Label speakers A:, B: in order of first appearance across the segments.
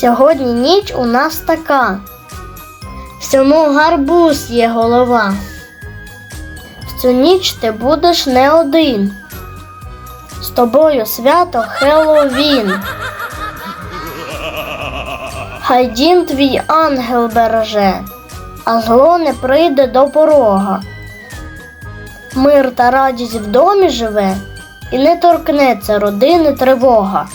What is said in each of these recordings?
A: Сьогодні ніч у нас така. Всьому гарбуз є голова. В цю ніч ти будеш не один. З тобою свято Хеллоуін. Хай дім твій ангел береже, а зло не прийде до порога. Мир та радість в домі живе, і не торкнеться родини тривога.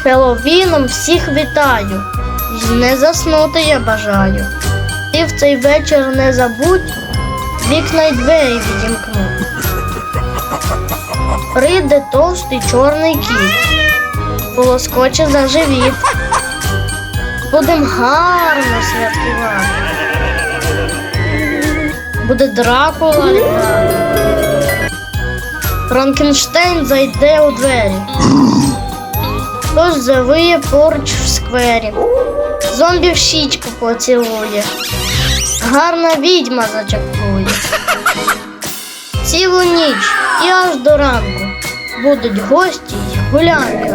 A: З Хеллоуіном всіх вітаю, не заснути я бажаю. Ти в цей вечір не забудь, вікна й двері відімкнуть. Прийде товстий чорний кіт, полоскоче за живіт. Будем гарно святкувати. Буде дракула літати. Франкенштейн зайде у двері. Хтось завиє поруч в сквері. Зомбі в щічку поцілує. Гарна відьма зачаклує. Цілу ніч і аж до ранку будуть гості й гулянки.